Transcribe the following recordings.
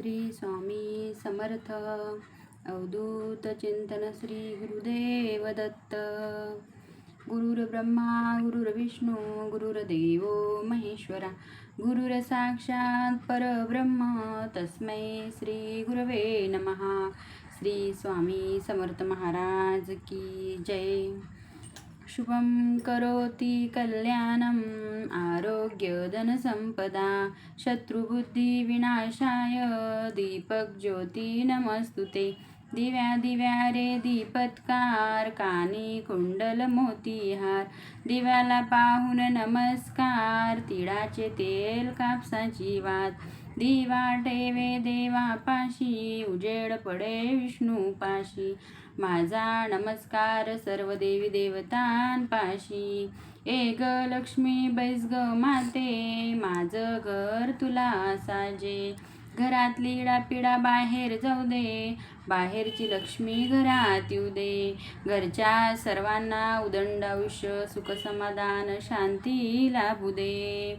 श्री स्वामी समर्थ. अवधूत चिंतन श्री गुरुदेव दत्त. गुरुर्ब्रह्मा गुरुर्विष्णू गुरुर्देव महेश्वरा. गुरुर साक्षात परब्रह्म तस्मै श्री गुरवे नमः. श्री स्वामी समर्थ महाराज की जय. शुभं करोति कल्याणम् आरोग्यधनसम्पदा शत्रुबुद्धिविनाशाय दीपज्योती नमस्तु ते दिव्या दिव्या रे दीपत्कार कानी कुंडल मोतीहार दिव्याला पाहून नमस्कार तिळाचे तेल कापसाची वात। दिवा ठेवे देवापाशी उजेड पडे विष्णूपाशी माझा नमस्कार सर्व देवी देवतांपाशी ए ग लक्ष्मी बैस ग माते माझं घर तुला साजे. घरातली इडापिडा बाहेर जाऊ दे बाहेरची लक्ष्मी घरात येऊ दे. घरच्या सर्वांना उदंड आयुष्य सुख समाधान शांती लाभू दे.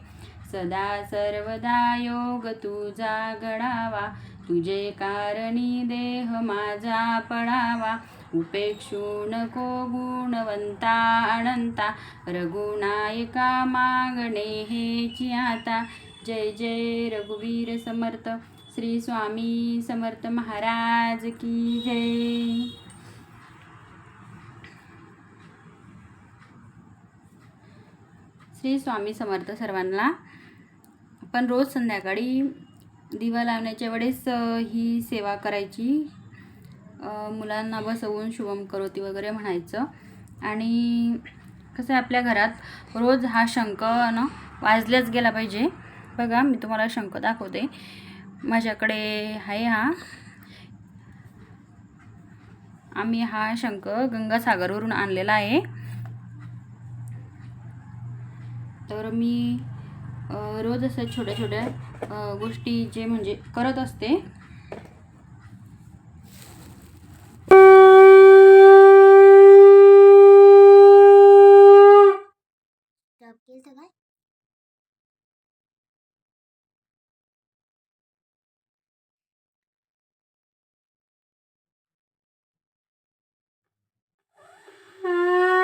सदा सर्वदा योग तुझा घडावा. तुझे कारणी देह माझा पडावा. उपेक्षू नको गुणवंता अनंता. रघुनायका मागणे हेची आता. जय जय रघुवीर समर्थ. श्री स्वामी समर्थ महाराज की जय. श्री स्वामी समर्थ सर्वांना पण रोज संध्याकाळी दिवा लावण्याच्या वेळेस ही सेवा करायची. मुलांना बसवून शुभम करोती वगैरे म्हणायचं. आणि कसं आहे आपल्या घरात रोज हा शंख ना वाजल्याच गेला पाहिजे. बघा मी तुम्हाला शंख दाखवते. माझ्याकडे आहे हा. आम्ही हा शंख गंगासागरवरून आणलेला आहे. तर मी रोज असं छोट्या छोट्या गोष्टी जे म्हणजे करत असते जॉब केलं काय हा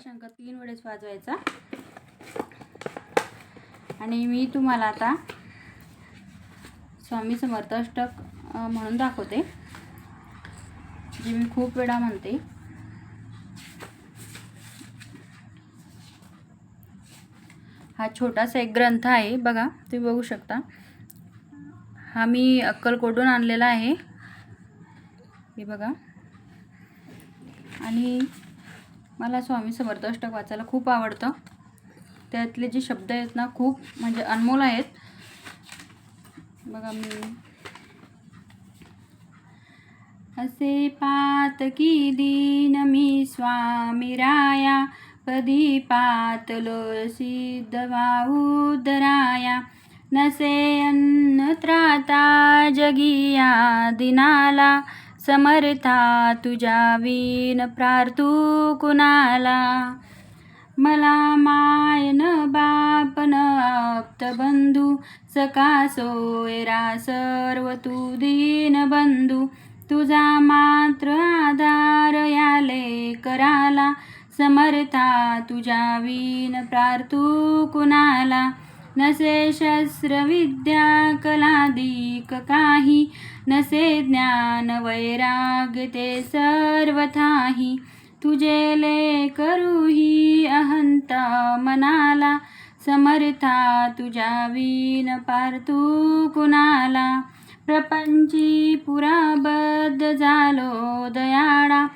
शंख तीन वेळेस वाजवायचा आणि मी तुम्हाला आता स्वामी समर्थ अष्टक म्हणून दाखवते. जे मी खूप वेळा म्हणते. हा छोटासा एक ग्रंथ आहे बघा तुम्ही बघू शकता. हा मी अक्कलकोटून आणलेला आहे. हे बघा. आणि मला स्वामी समर्थ अष्टक वाचायला खूप आवडतं. त्यातले जे शब्द आहेत ना खूप म्हणजे अनमोल आहेत. बघा मी. असे पातकी दीन मी स्वामी राया कधी पातलो सिद्ध उदराया नसे अन्न त्राता जगिया दिनाला समर्था तुझ्या वीन प्रार्थू कुणाला. मला मा आप्त बंधू सका सोयरा सर्व तू दीन बंधू. तुझा मात्र आधार याले कराला समर्था तुझ्या वीन प्रार्थू कुणाला नसे शस्त्रविद्या कलादिक काही नसे ज्ञान वैराग्य ते सर्वथाही. तुझे ले करूही अहंत मनाला समर्था तुझ्या विन पारतू कुणाला? प्रपंची पुराबद्ध झालो दयाळा.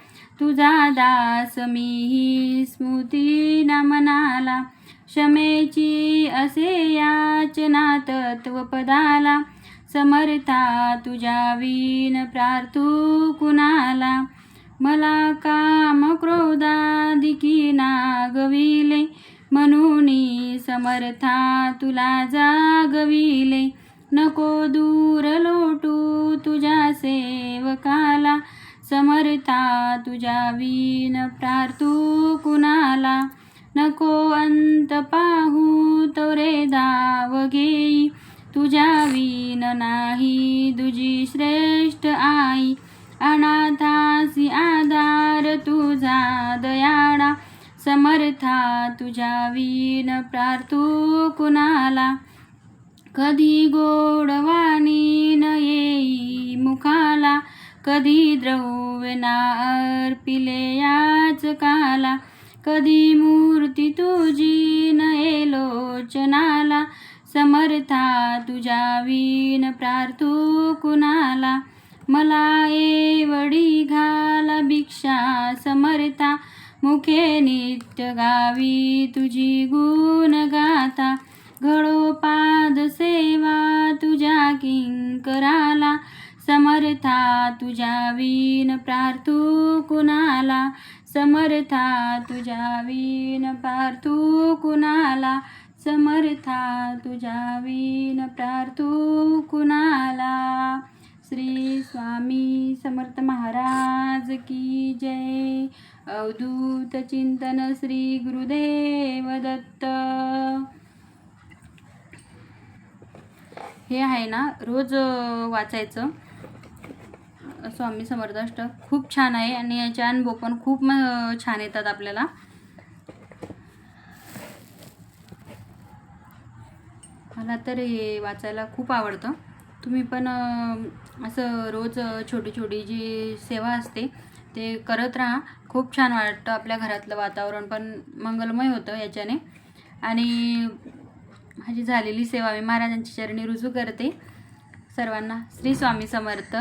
तुझा दास मीही स्मृती न मनाला. क्षमेची असे याचना तत्वपदाला. समर्था तुझ्या विन प्रार्थू कुणाला? मला काम क्रोधादिकी नागविले. म्हणून समर्था तुला जागविले. नको दूर लोटू तुझ्या सेवकाला. समर्था तुझ्या वीन प्रार्थू कुणाला. नको अंत पाहू तोरे दाव घेई. तुझ्या वीन नाही तुझी श्रेष्ठ आई. अनाथासी आधार तुझा दयाळा. समर्था तुझ्या वीन प्रार्थो कुणाला? कधी गोडवाणी न येई मुखाला? कधी द्रव्य ना अर्पिले याच काला? कधी मूर्ती तुझी न लोचनाला समर्था तुझ्या वीन प्रार्थो कुणाला? मला एवढी घाला भिक्षा समर्था मुखे नित्य गावी तुझी गुण गाता. घडो पाद सेवा तुझ्या किंकराला. समर्था तुझ्या वीन प्रार्थू कुणाला. समर्था तुझ्या वीन प्रार्थू कुणाला. समर्था तुझ्या वीन प्रार्थू कुणाला. श्री स्वामी समर्थ महाराज की जय. अवधूत चिंतन श्री गुरुदेव दत्त हे आहे ना रोज वाचायचं. स्वामी समर्थष्ट खूप छान आहे आणि याचे अनुभव पण खूप छान येतात आपल्याला. मला तर हे वाचायला खूप आवडतं. तुम्ही पण असं रोज छोटी छोटी जी सेवा असते ते करत राहा. खूप छान वाटतं आपल्या घरातलं वातावरण पण मंगलमय होतं याच्याने. आणि माझी झालेली सेवा मी महाराजांची चरणी रुजू करते. सर्वांना श्री स्वामी समर्थ.